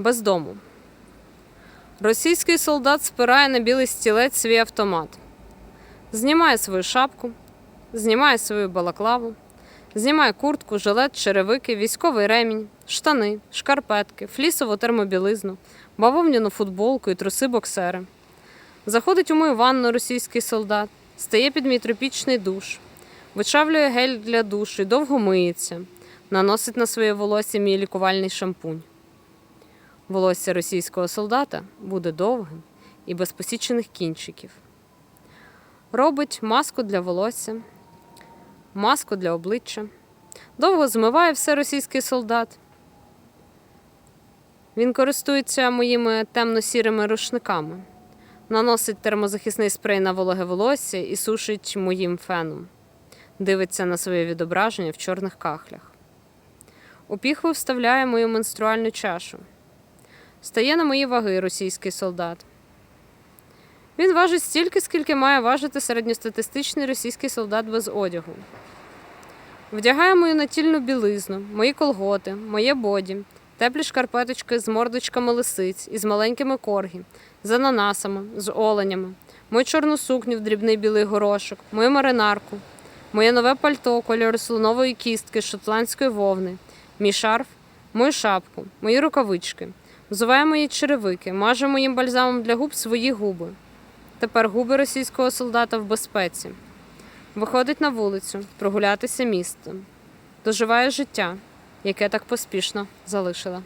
Без дому. Російський солдат спирає на білий стілець свій автомат. Знімає свою шапку, знімає свою балаклаву, знімає куртку, жилет, черевики, військовий ремінь, штани, шкарпетки, флісову термобілизну, бавовняну футболку і труси боксери. Заходить у мою ванну російський солдат, стає під мій тропічний душ, вичавлює гель для душу і довго миється, наносить на своє волосся мій лікувальний шампунь. Волосся російського солдата буде довгим і без посічених кінчиків. Робить маску для волосся, маску для обличчя. Довго змиває все російський солдат. Він користується моїми темно-сірими рушниками, наносить термозахисний спрей на вологе волосся і сушить моїм феном. Дивиться на своє відображення в чорних кахлях. У піхву вставляє мою менструальну чашу. Стає на мої ваги російський солдат. Він важить стільки, скільки має важити середньостатистичний російський солдат без одягу. Вдягає мою натільну білизну, мої колготи, моє боді, теплі шкарпеточки з мордочками лисиць і з маленькими коргі, з ананасами, з оленями, мою чорну сукню в дрібний білий горошок, мою маринарку, моє нове пальто кольору слонової кістки з шотландської вовни, мій шарф, мою шапку, мої рукавички. Взуває мої черевики, маже моїм бальзамом для губ свої губи. Тепер губи російського солдата в безпеці. Виходить на вулицю, прогулятися містом. Доживає життя, яке так поспішно залишила.